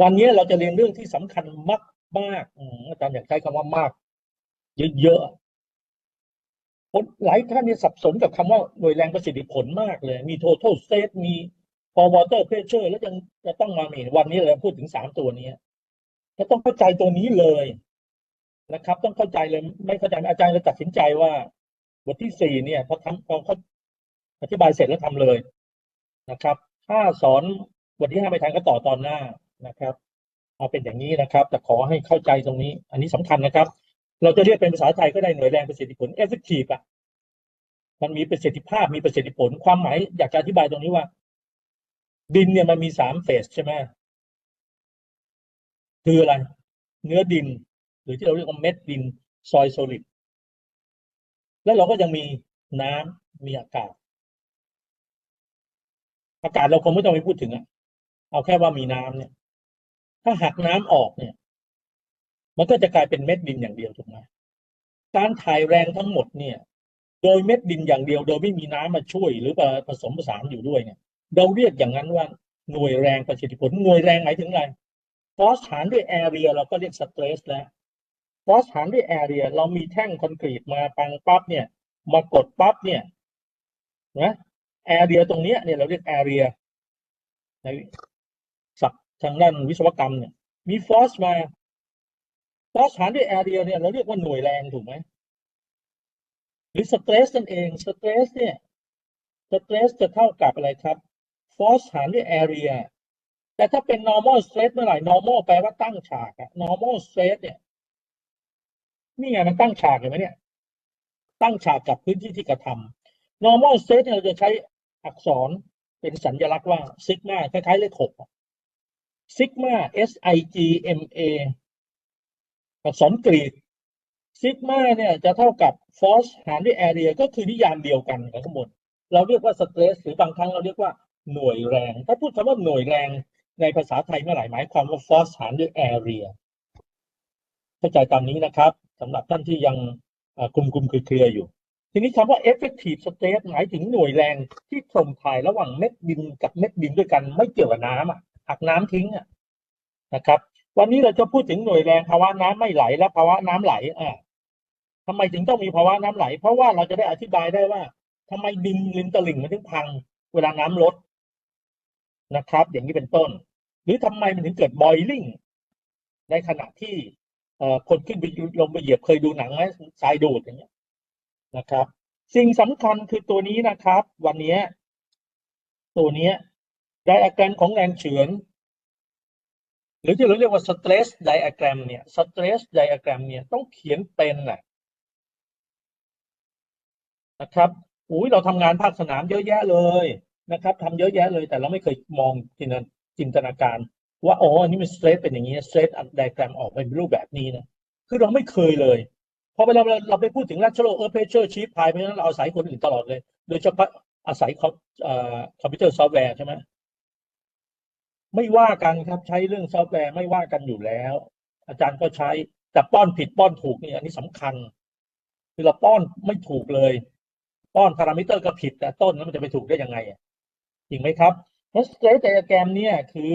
วันนี้เราจะเรียนเรื่องที่สำคัญมากมากอาจารย์อยากใช้คำว่ามาก เยอะๆคนหลายท่านนี่สับสนกับคำว่าหน่วยแรงประสิทธิผลมากเลย มี total state มี for water pressure แล้วยังจะต้องมามีวันนี้เราพูดถึงสามตัวนี้จะต้องเข้าใจตัวนี้เลยนะครับ ต้องเข้าใจเลยไม่เข้าใจอาจารย์เลยตัดสินใจว่า บทที่สี่เนี่ยพอทำพอเขาอธิบายเสร็จแล้วทำเลยนะครับ ถ้าสอนบทที่ห้าไม่ทันก็ต่อตอนหน้า นะครับเอาเป็นอย่างนี้นะครับ แต่ขอให้เข้าใจตรงนี้ อันนี้สำคัญนะครับ เราจะเรียกเป็นภาษาไทยก็ได้หน่วยแรงประสิทธิผล effective อะมันมีประสิทธิภาพมีประสิทธิผลความหมายอยากจะอธิบายตรงนี้ว่า ดินเนี่ยมันมีสามเฟสใช่ไหมคืออะไร เนื้อดิน หรือที่เราเรียกว่าเม็ดดินซอยโซลิดแล้วเราก็ยังมีน้ำมีอากาศ อากาศเราคงไม่ต้องไปพูดถึงอะเอาแค่ว่ามีน้ำเนี่ย ถ้าหักน้ำออกเนี่ย มันก็จะกลายเป็นเม็ดดินอย่างเดียวถูกไหมการถ่ายแรงทั้งหมดเนี่ย โดยเม็ดดินอย่างเดียว โดยไม่มีน้ำมาช่วยหรือผสมผสานอยู่ด้วยเนี่ย เราเรียกอย่างนั้นว่าหน่วยแรงประสิทธิผลหน่วยแรงหมายถึงอะไรฟอสหารด้วยแอเรียเราก็เรียกสเตรสแล้วฟอสหารด้วยแอเรียเรามีแท่งคอนกรีตมาปังปั๊บเนี่ย มากดปั๊บเนี่ยนะแอเรียตรงเนี้ยเนี่ยเราเรียกแอเรียใน ทางด้านวิศวกรรมเนี่ย มีฟอสมา ฟอสหารด้วยแอเรียเนี่ยเราเรียกว่าหน่วยแรงถูกไหมหรือสเตรสนั่นเองสเตรสเนี่ยสเตรสจะเท่ากับอะไรครับฟอสหารด้วยแอเรียแต่ถ้าเป็น normal stress เมื่อไหร่ normal แปลว่าตั้งฉากอะ normal stress เนี่ยนี่ไงมันตั้งฉากเห็นไหมเนี่ย ตั้งฉากกับพื้นที่ที่กระทำ normal stress เนี่ยเราจะใช้อักษรเป็นสัญลักษณ์ว่าซิกมาคล้ายๆเลขหก ซิกมา S I G M A อักษรกรีกซิกมาเนี่ยจะเท่ากับ force หารด้วย area ก็คือนิยามเดียวกันของข้างบน เราเรียกว่า stress หรือบางครั้งเราเรียกว่าหน่วยแรง ถ้าพูดคำว่าหน่วยแรงในภาษาไทยเมื่อไหร่หมายความว่า force หารด้วย area เข้าใจตามนี้นะครับสำหรับท่านที่ยังกลุ่มกลุ่มเคลียร์อยู่ ทีนี้คำว่า effective stress หมายถึงหน่วยแรงที่ส่งถ่ายระหว่างเม็ดดินกับเม็ดดินด้วยกันไม่เกี่ยวกับน้ำอะ หักน้ำทิ้งอะนะครับ วันนี้เราจะพูดถึงหน่วยแรงภาวะน้ำไม่ไหลและภาวะน้ำไหลอ่าทำไมถึงต้องมีภาวะน้ำไหล เพราะว่าเราจะได้อธิบายได้ว่าทำไมดินริมตลิ่งมันถึงพัง เวลาน้ำลดนะครับ อย่างนี้เป็นต้น หรือทำไมมันถึงเกิด boiling ในขณะที่เอ่อคนขึ้นไปลงไปเหยียบเคยดูหนังไหมทรายดูดอย่างเงี้ยนะครับ สิ่งสำคัญคือตัวนี้นะครับ วันนี้ตัวนี้ ไดอะแกรมของแรงเฉือน หรือที่เราเรียกว่า stress diagram เนี่ย stress diagram เนี่ยต้องเขียนเป็นนะนะครับอุ้ยเราทำงานภาคสนามเยอะแยะเลยนะครับทำเยอะแยะเลย แต่เราไม่เคยมองจินจินตนาการ ว่าอ๋ออันนี้มัน stress เป็นอย่างนี้ stress diagram ออกเป็นรูปแบบนี้นะคือเราไม่เคยเลยพอเวลาเราไปพูดถึง lateral earth pressure sheet pile เพราะนั้นเราอาศัยคนอื่นตลอดเลย โดยเฉพาะอาศัยคอมพิวเตอร์ซอฟต์แวร์ใช่ไหม ไม่ว่ากันครับใช้เรื่องซอฟต์แวร์ไม่ว่ากันอยู่แล้ว อาจารย์ก็ใช้แต่ป้อนผิดป้อนถูกนี่อันนี้สำคัญ คือเราป้อนไม่ถูกเลย ป้อนพารามิเตอร์ก็ผิดแต่ต้นนั้นมันจะไปถูกได้ยังไงจริงไหมครับเพราะสเตรทไดอะแกรมเนี่ยคือ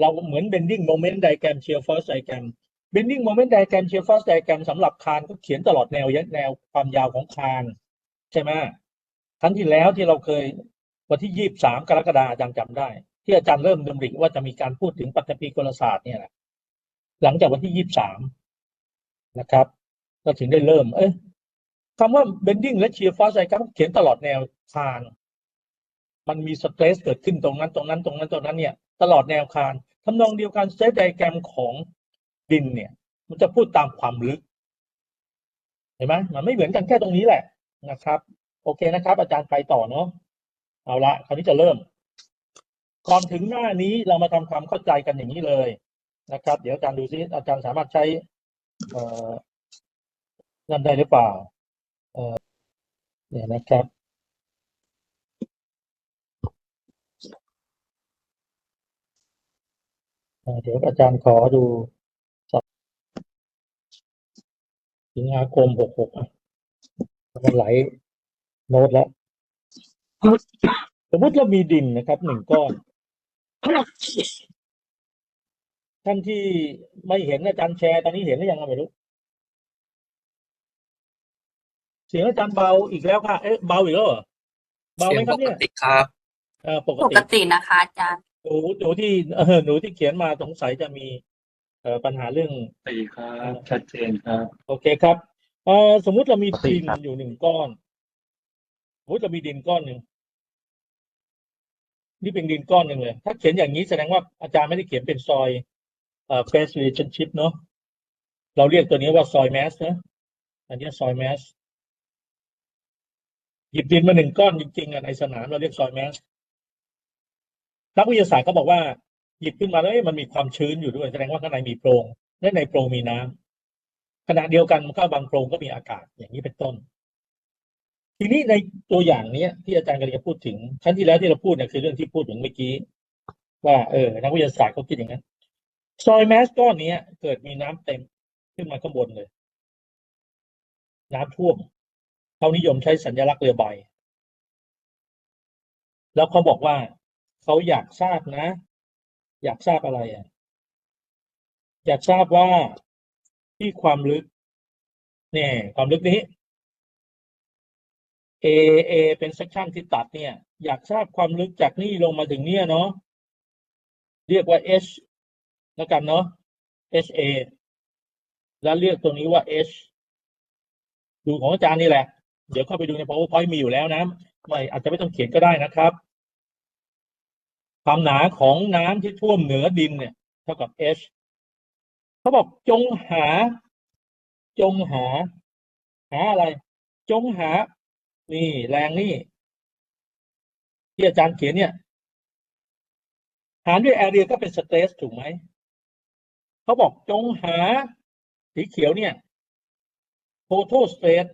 เราเหมือน bending moment diagram shear force diagram bending moment diagram shear force diagram สำหรับคานก็เขียนตลอดแนวยันแนวความยาวของคานใช่ไหมครั้งที่แล้วที่เราเคยวันที่ยี่บสามกรกฎาคมอาจารย์จำได้ ที่อาจารย์เริ่มดำริว่าจะมีการพูดถึงปัตภีกลศาสตร์เนี่ยแหละหลังจากวันที่ยี่บสามนะครับก็ถึงได้เริ่ม เอ้ยคำว่า bending และ shear force diagram เขียนตลอดแนวคานมันมีสเตรสเกิดขึ้นตรงนั้นตรงนั้นตรงนั้นตรงนั้นเนี่ย ตลอดแนวคานทำนองเดียวกันสเตรสไดแกรมของดินเนี่ย มันจะพูดตามความลึก เห็นไหมมันไม่เหมือนกันแค่ตรงนี้แหละนะครับ โอเคนะครับ อาจารย์ไปต่อเนาะเอาละคราวนี้จะเริ่ม ก่อนถึงหน้านี้เรามาทำความเข้าใจกันอย่างนี้เลยนะครับ เดี๋ยวอาจารย์ดูซิอาจารย์สามารถใช้เอ่อนั่นได้หรือเปล่าเออเนี่ยนะครับ เดี๋ยวอาจารย์ขอดูสิงหาคมหกหกมันไหลโน้ตแล้ว สมมติเรามีดินนะครับหนึ่งก้อน ท่านที่ไม่เห็นอาจารย์แชร์ตอนนี้เห็นหรือยังก็ไม่รู้ เสียงอาจารย์เบาอีกแล้วค่ะ เอ๊ะเบาอีกแล้วเหรอเบาเสีไหยมงครัปบกเนี่ยติครับเออปกปติกตินะคะอาจารย์ หนูหนูที่เออหนูที่เขียนมาสงสัยจะมี เอ่อปัญหาเรื่องตีครับ ชัดเจนครับ โอเคครับเอ่อสมมุติเรามีปกติดินครับ อยู่หนึ่งก้อน สมมติเรามีดินก้อนหนึ่ง นี่เป็นดินก้อนหนึ่งเลย ถ้าเขียนอย่างนี้แสดงว่าอาจารย์ไม่ได้เขียนเป็นซอยเอ่อ phase relationship เนอะเราเรียกตัวนี้ว่าซอยแมสนะอันนี้ซอยแมสหยิบดินมาหนึ่งก้อนจริงๆอะในสนามเราเรียกซอยแมสนักวิทยาศาสตร์เขาบอกว่า หยิบขึ้นมาแล้วมันมีความชื้นอยู่ด้วยแสดงว่าข้างในมีโพรงและในโพรงมีน้ำขณะเดียวกันมันก็บางโพรงก็มีอากาศอย่างนี้เป็นต้น ทีนี้ในตัวอย่างเนี้ยที่อาจารย์กำลังจะพูดถึงครั้งที่แล้วที่เราพูดเนี่ยคือเรื่องที่พูดถึงเมื่อกี้ ว่าเออนักวิทยาศาสตร์เขาคิดอย่างนั้นซอยแมสก้อนเนี้ยเกิดมีน้ำเต็มขึ้นมาข้างบนเลย น้ำท่วมเขานิยมใช้สัญลักษณ์เรือใบ แล้วเขาบอกว่าเขาอยากทราบนะ อยากทราบอะไรอะอยากทราบว่าที่ความลึกเนี่ยความลึกนี้ A A เป็นเซกชันที่ตัดเนี่ย อยากทราบความลึกจากนี่ลงมาถึงเนี่ยเนาะเรียกว่า H แล้วกันเนาะ H A แล้วเรียกตรงนี้ว่า H ดูของอาจารย์นี่แหละ เดี๋ยวเข้าไปดูใน PowerPoint มีอยู่แล้วนะไม่อาจจะไม่ต้องเขียนก็ได้นะครับ ความหนาของน้ำที่ท่วมเหนือดินเนี่ย เท่ากับ H เขาบอกจงหา จงหา หาอะไร จงหา นี่แรงนี่ที่อาจารย์เขียนเนี่ย หารด้วยแอเรียก็เป็นสเตรสถูกไหม เขาบอกจงหาสีเขียวเนี่ย total stress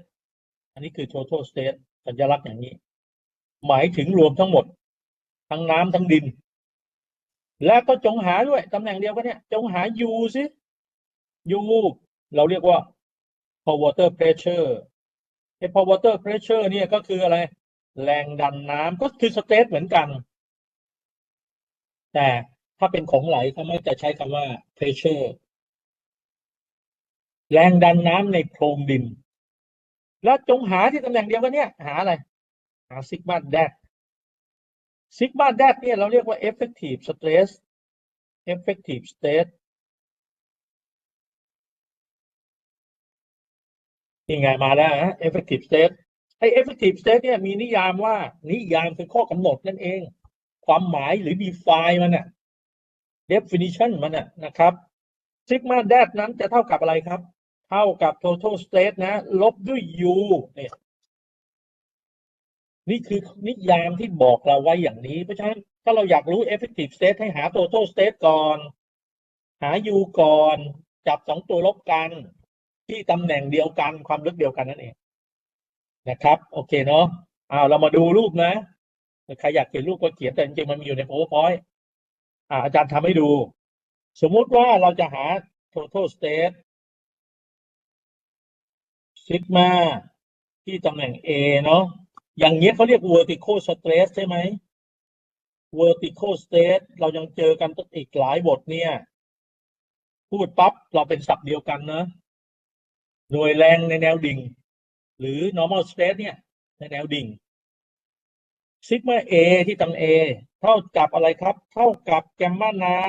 อันนี้คือ total stress สัญลักษณ์อย่างนี้ หมายถึงรวมทั้งหมด ทั้งน้ำทั้งดิน และก็จงหาด้วยตำแหน่งเดียวกันเนี่ย จงหา U สิ U เราเรียกว่า pore water pressure ไอ้ pore water pressure เนี่ยก็คืออะไร แรงดันน้ำก็คือสเตรสเหมือนกัน แต่ถ้าเป็นของไหลเขาไม่จะใช้คำว่า pressure แรงดันน้ำในโพรงดิน แล้วจงหาที่ตำแหน่งเดียวกันเนี่ย หาอะไร หาซิกมาแดดซิกมาแดดเนี่ยเราเรียกว่า effective stress effective stress นี่ไงมาแล้วฮะ effective stress ไอ้ effective stress เนี่ยมีนิยามว่า นิยามคือข้อกำหนดนั่นเอง ความหมายหรือ define มันน่ะ definition มันน่ะนะครับ sigma d a t นั้นจะเท่ากับอะไรครับ เท่ากับ total stress นะ ลบด้วย u เนี่ยนี่คือนิยามที่บอกเราไว้อย่างนี้ เพราะฉะนั้นถ้าเราอยากรู้ effective stress ให้หา total stress ก่อน หา u ก่อน จับสองตัวลบกัน ที่ตำแหน่งเดียวกันความลึกเดียวกันนั่นเองนะครับ โอเคเนาะอ้าเรามาดูรูปนะใครอยากเขียนรูปก็เขียนแต่จริงๆมันมีอยู่ใน PowerPoint อ่าอาจารย์ทำให้ดู สมมุติว่าเราจะหา total state sigma ที่ตำแหน่ง A เนาะอย่างเงี้ยเขาเรียก vertical stress ใช่ไหม vertical stress เรายังเจอกันอีกหลายบทเนี่ย พูดปั๊บเราเป็นศัพท์เดียวกันนะ หน่วยแรงในแนวดิ่ง หรือ normal stress เนี่ย ในแนวดิ่งซิกมา A ที่ตำแหน่ง A เท่ากับอะไรครับ เท่ากับแกมมาน้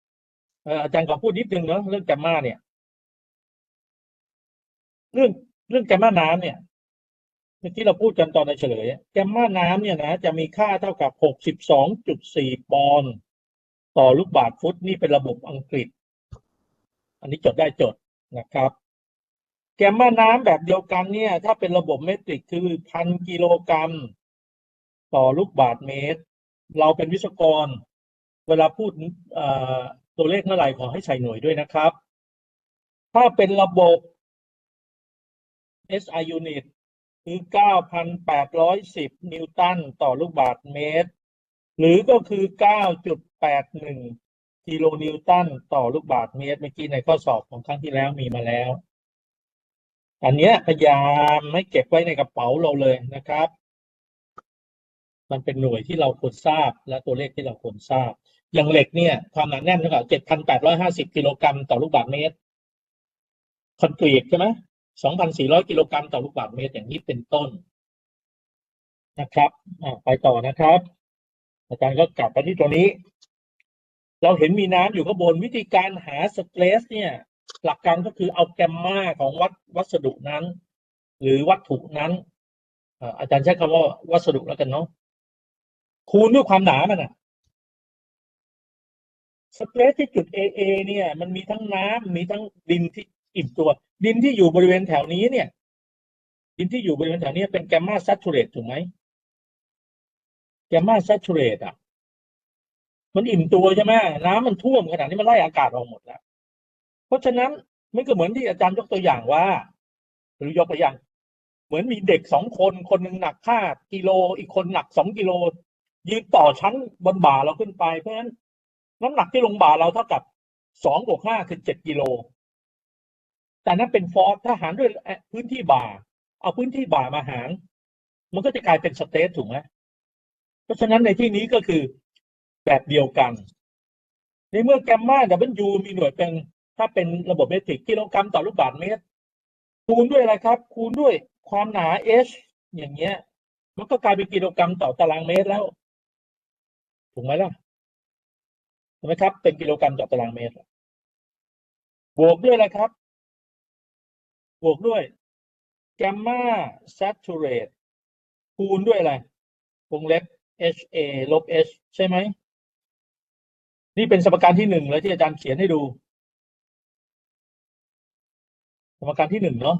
ำอาจารย์ขอพูดนิดนึงเนาะเรื่องแกมมาเนี่ย เรื่องเรื่องแกมมาน้ำเนี่ยเมื่อกี้เราพูดกันตอนในเฉลยแกมมาน้ำเนี่ยนะจะมีค่าเท่ากับ62.4ปอนด์ต่อลูกบาศก์ฟุตนี่เป็นระบบอังกฤษ อันนี้จดได้จดนะครับ แกมมาน้ำแบบเดียวกันเนี่ย ถ้าเป็นระบบเมตริกคือพันกิโลกรัม ต่อลูกบาศก์เมตร เราเป็นวิศวกร เวลาพูดตัวเลขเมื่อไหร่ขอให้ใส่หน่วยด้วยนะครับ ถ้าเป็นระบบ SI unit คือ 9,810 นิวตันต่อลูกบาศก์เมตร หรือก็คือ 9.81 กิโลนิวตันต่อลูกบาศก์เมตร เมื่อกี้ในข้อสอบของครั้งที่แล้วมีมาแล้ว อันเนี้ยพยายามไม่เก็บไว้ในกระเป๋าเราเลยนะครับ มันเป็นหน่วยที่เราควรทราบและตัวเลขที่เราควรทราบ อย่างเหล็กเนี่ยความหนาแน่นเท่ากับเจ็ดพันแปดร้อยห้าสิบกิโลกรัมต่อลูกบาศก์เมตร คอนกรีตใช่ไหมสองพันสี่ร้อยกิโลกรัมต่อลูกบาศก์เมตรอย่างนี้เป็นต้นนะครับไปต่อนะครับ อาจารย์ก็กลับไปที่ตัวนี้ เราเห็นมีน้ำอยู่ข้างบนวิธีการหาสเตรสเนี่ย หลักการก็คือเอาแกมมาของวัดวัสดุนั้น หรือวัตถุนั้นอาจารย์ใช้คำว่าวัสดุแล้วกันเนาะคูณด้วยความหนามันอะสเตรสที่จุด AA เนี่ย มันมีทั้งน้ำมีทั้งดินที่อิ่มตัว ดินที่อยู่บริเวณแถวนี้เนี่ย ดินที่อยู่บริเวณแถวนี้เป็นแกมมาซัตูเรตถูกไหมแกมมาซัตูเรตอะ มันอิ่มตัวใช่ไหมน้ำมันท่วมขนาดนี้มันไล่อากาศออกหมดแล้ว เพราะฉะนั้นมันก็เหมือนที่อาจารย์ยกตัวอย่างว่า หรือยกตัวอย่าง เหมือนมีเด็กสองคนคนหนึ่งหนักห้ากิโลอีกคนหนักสองกิโล ยืนต่อชั้นบนบ่าเราขึ้นไปเพราะฉะนั้นน้ำหนักที่ลงบ่าเราเท่ากับสองบวกห้าคือเจ็ดกิโล แต่นั้นเป็นฟอร์สถ้าหารด้วยพื้นที่บ่า เอาพื้นที่บ่ามาหาร มันก็จะกลายเป็นสเตทถูกไหมเพราะฉะนั้นในที่นี้ก็คือแบบเดียวกัน ในเมื่อแกมมาดับเบิลยูมีหน่วยเป็น ถ้าเป็นระบบเมตริกกิโลกรัมต่อลูกบาศก์เมตร คูณด้วยอะไรครับ คูณด้วยความหนา h อย่างเงี้ย มันก็กลายเป็นกิโลกรัมต่อตารางเมตรแล้ว ถูกไหมล่ะถูกไหมครับ เป็นกิโลกรัมต่อตารางเมตร บวกด้วยอะไรครับ บวกด้วยแกมมาซัตูเรตคูณด้วยอะไรวงเล็บ HA ลบ H ใช่ไหม นี่เป็นสมการที่หนึ่งเลยที่อาจารย์เขียนให้ดู สมการที่หนึ่งเนาะ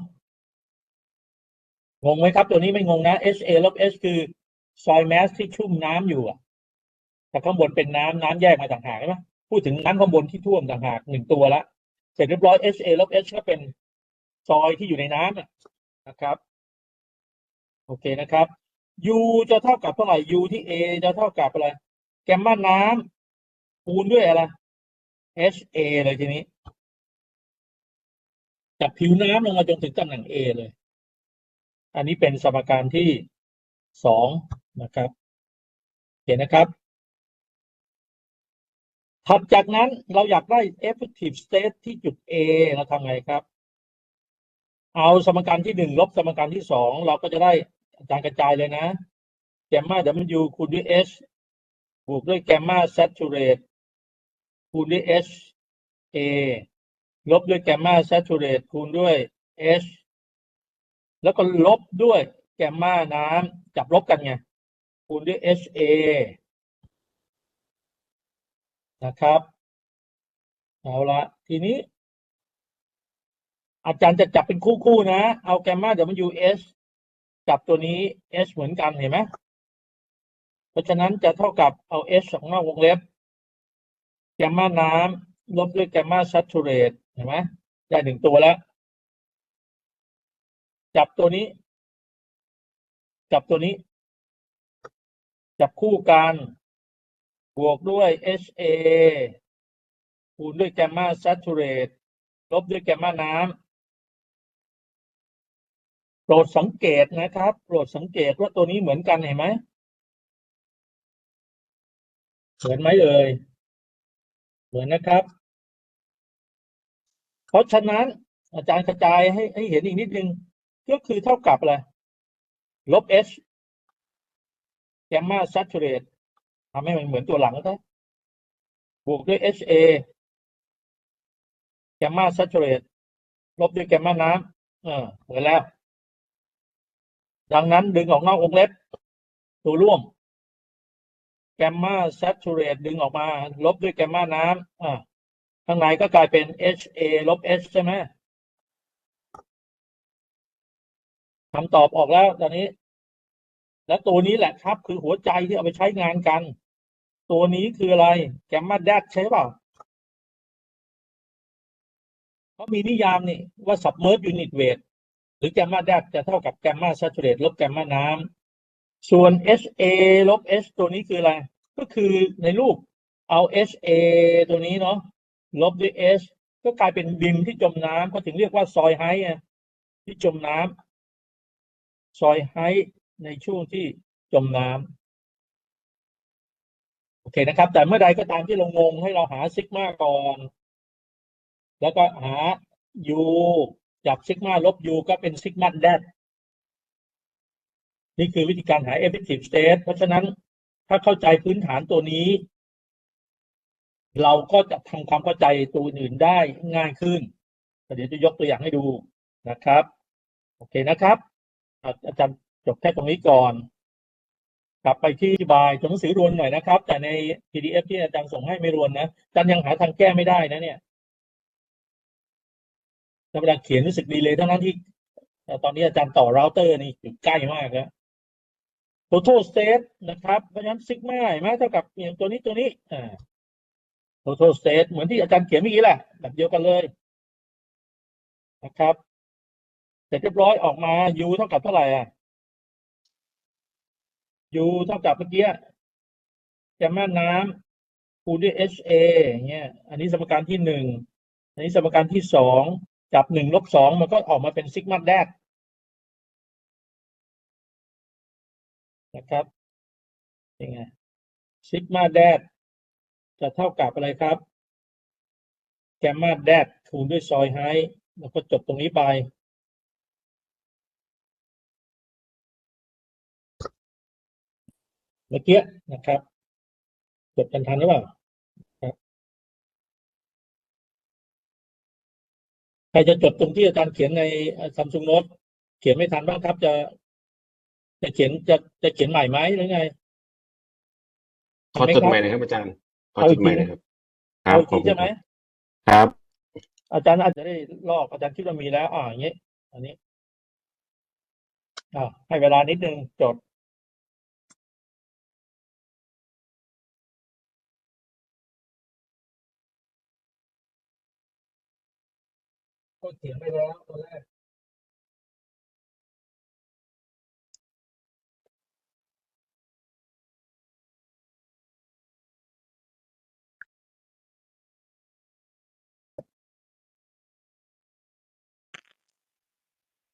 งงไหมครับ ตัวนี้ไม่งงนะ HA ลบ H คือ soil mass ที่ชุ่มน้ำอยู่อะแต่ข้างบนเป็นน้ำน้ำแยกมาต่างหากใช่ไหมพูดถึงน้ำข้างบนที่ท่วมต่างหากหนึ่งตัวละเสร็จเรียบร้อย HA ลบ H ก็เป็นซอยที่อยู่ในน้ำอะนะครับ โอเคนะครับ U จะเท่ากับเท่าไหร่ U ที่ A จะเท่ากับอะไร แกมมาน้ำคูณด้วยอะไร HA เลยทีนี้ จากผิวน้ำลงมาจนถึงตำแหน่ง A เลย อันนี้เป็นสมการที่สองนะครับ เห็นนะครับ ถัดจากนั้นเราอยากได้ effective state ที่จุด A เราทำไงครับ เอาสมการที่หนึ่งลบสมการที่สองเราก็จะได้อาจารย์กระจายเลยนะ แกมมา W คูณด้วย H บวกด้วยแกมมา saturate คูณด้วย H A ลบด้วยแกมมา saturate คูณด้วย H แล้วก็ลบด้วยแกมมาน้ำจับลบกันไง คูณด้วย HA นะครับ เอาละทีนี้ อาจารย์จะจับเป็นคู่ๆนะ เอาแกมมา W H จับตัวนี้ H เหมือนกันเห็นไหมเพราะฉะนั้นจะเท่ากับเอา H สองนอกวงเล็บ แกมมาน้ำลบด้วยแกมมาซัตูเรต เห็นไหมได้หนึ่งตัวแล้ว จับตัวนี้ จับตัวนี้ จับคู่กัน บวกด้วย HA คูณด้วยแกมมาซัตูเรตลบด้วยแกมมาน้ำโปรดสังเกตนะครับ โปรดสังเกตว่าตัวนี้เหมือนกันเห็นไหมเหมือนไหมเอ่ยเหมือนนะครับ เพราะฉะนั้นอาจารย์กระจายให้ให้เห็นอีกนิดนึง ก็คือเท่ากับอะไรลบ H แกมมาซัตูเรตทำให้มันเหมือนตัวหลังนะบวกด้วย HA แกมมาซัตูเรตลบด้วยแกมมาน้ำเออเหมือนแล้ว ดังนั้นดึงออกนอกวงเล็บ ตัวร่วม แกมมาซัตูเรตดึงออกมา ลบด้วยแกมมาน้ำอ่า ข้างในก็กลายเป็น HA ลบ H ใช่ไหมคำตอบออกแล้วตอนนี้ แล้วตัวนี้แหละครับ คือหัวใจที่เอาไปใช้งานกัน ตัวนี้คืออะไร แกมมาแดดใช่เปล่าเขามีนิยามนี่ว่า submerged unit weight หรือแกมมาแดดจะเท่ากับแกมมา saturate ลบแกมมาน้ำส่วน HA ลบ H ตัวนี้คืออะไร ก็คือในรูปเอา HA ตัวนี้เนาะ ลบด้วย H ก็กลายเป็นดินที่จมน้ำก็ถึงเรียกว่าซอยไฮที่จมน้ำซอยไฮในช่วงที่จมน้ำโอเคนะครับ แต่เมื่อใดก็ตามที่เรางงให้เราหาซิกมาก่อน แล้วก็หา u จากซิกมาลบ u ก็เป็นซิกมาแดดนี่คือวิธีการหา effective state เพราะฉะนั้นถ้าเข้าใจพื้นฐานตัวนี้ เราก็จะทำความเข้าใจตัวอื่นได้ง่ายขึ้น เดี๋ยวจะยกตัวอย่างให้ดูนะครับ โอเคนะครับ อาจารย์จบแค่ตรงนี้ก่อน กลับไปที่อธิบายตัวหนังสือรวนหน่อยนะครับ แต่ใน PDF ที่อาจารย์ส่งให้ไม่รวนนะอาจารย์ยังหาทางแก้ไม่ได้นะเนี่ยแล้วเวลาเขียนรู้สึกดีเลยทั้งนั้นที่เอ่ตอนนี้อาจารย์ต่อเราเตอร์นี่อยู่ใกล้มากแล้ว total state นะครับ เพราะฉะนั้นซิกมาเห็นไหมเท่ากับอย่างตัวนี้ตัวนี้อ่า total state เหมือนที่อาจารย์เขียนเมื่อกี้แหละแบบเดียวกันเลยนะครับ เสร็จเรียบร้อยออกมา u เท่ากับเท่าไหร่อะ u เท่ากับเมื่อกี้แกมมาน้ำคูณด้วย ha เงี้ย อันนี้สมการที่หนึ่งอันนี้สมการที่สองจับหนึ่งลบสองมันก็ออกมาเป็นซิกมาแดดนะครับยังไงซิกมาแดด จะเท่ากับอะไรครับแกมมาแดดคูณด้วยซอยไฮแล้วก็จบตรงนี้ไปเมื่อกี้นะครับจดกันทันหรือเปล่าใครจะจดตรงที่อาจารย์เขียนในซัมซุงโน้ตเขียนไม่ทันบ้างครับ จะจะเขียนจะจะเขียนใหม่ไหมหรือไงขอเห็จดไหมใหม่นะครับอาจารย์ ขอเอาจอีดกใหม่ทีหนะนะครับเอาอีกขอทีบคุใช่ณไหมครับ อาจารย์อาจจะได้ลอกอาจารย์คิดว่ามีแล้วอ่าอย่างนี้ อันนี้อ่าให้เวลานิดนึงจดก็เขียนไปแล้วตัวแรก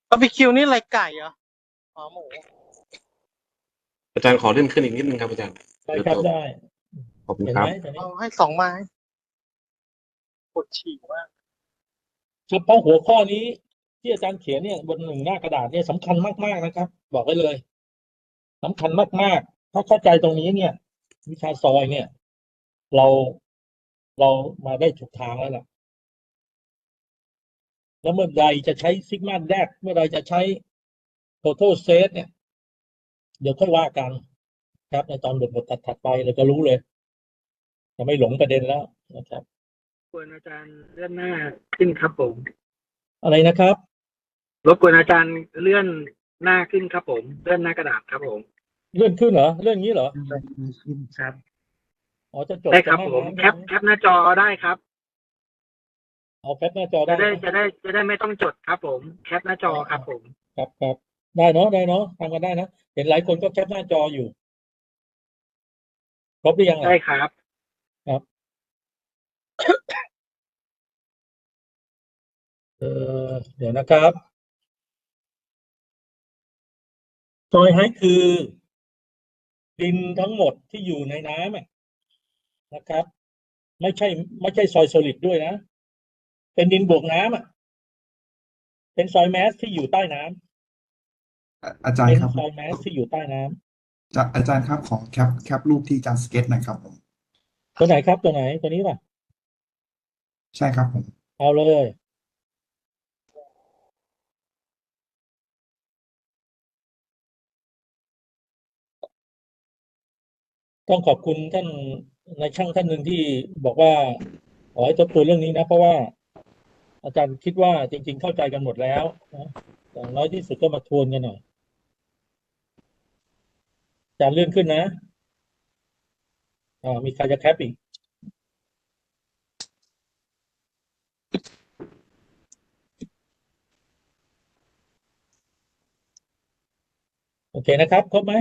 บาร์บีคิวนี่อะไรไก่เหรออ๋อหมูอาจารย์ขอเลื่อนขึ้นอีกนิดนึงครับอาจารย์ได้ครับได้ ขอบคุณเห็นครัไหบ มตอนนี้เอาให้สองไม้ปวดฉี่มากเฉพาะหัวข้อนี้ ที่อาจารย์เขียนเนี่ยบนหนึ่งหน้ากระดาษเนี่ยสำคัญมากๆนะครับ บอกไว้เลยสำคัญมากๆ ถ้าเข้าใจตรงนี้เนี่ย วิชาซอยเนี่ย เราเรามาได้ถูกทางแล้วล่ะ แล้วเมื่อใดจะใช้ซิกมาแดกเมื่อใดจะใช้ total set เนี่ย เดี๋ยวค่อยว่ากันครับ ในตอนบทบทถัดๆไปเราจะรู้เลยจะไม่หลงประเด็นแล้วนะครับรบกวนอาจารย์เลื่อนหน้าขึ้นครับผม อะไรนะครับ รบกวนอาจารย์เลื่อนหน้าขึ้นครับผม เลื่อนหน้ากระดาษครับผม เลื่อนขึ้นเหรอ เลื่อนงี้เหรอ ขึ้นครับ อ๋อจะจดได้ครับจะผมให้แคปแคปหน้าจอได้ครับ เอาแคปหน้าจอจะได้ได้นะจะได้จะได้ไม่ต้องจดครับผมแคปหน้าจอครับผม ครับครับได้เนาะได้เนาะทำกันได้นะเห็นหลายคนก็แคปหน้าจออยู่ครบหรือยังได้ล่ะครับเออเดี๋ยวนะครับซอยไฮคือ ดินทั้งหมดที่อยู่ในน้ำอะนะครับ ไม่ใช่ ไม่ใช่ซอยโซลิดด้วยนะ เป็นดินบวกน้ำอะ เป็นซอยแมสที่อยู่ใต้น้ำอะอาจารเป็ย์นครับซอยแมสที่อยู่ใต้น้ำจะอาจารย์ครับขอแคปแคปรูปที่อาจารย์สเก็ตหน่อยครับผมตัวไหนครับตัวไหนตัวนี้ป่ะ ใช่ครับผม เอาเลย ต้องขอบคุณท่านนายช่างท่านหนึ่งที่บอกว่าขอให้ทบทวนเรื่องนี้นะ เพราะว่า อาจารย์คิดว่าจริง ๆ เข้าใจกันหมดแล้วนะอย่างน้อยที่สุดก็มาทวนกันหน่อยอาจารย์เลื่อนขึ้นนะอ่ามีใครจะแคปอีกโอเคนะครับครบไหม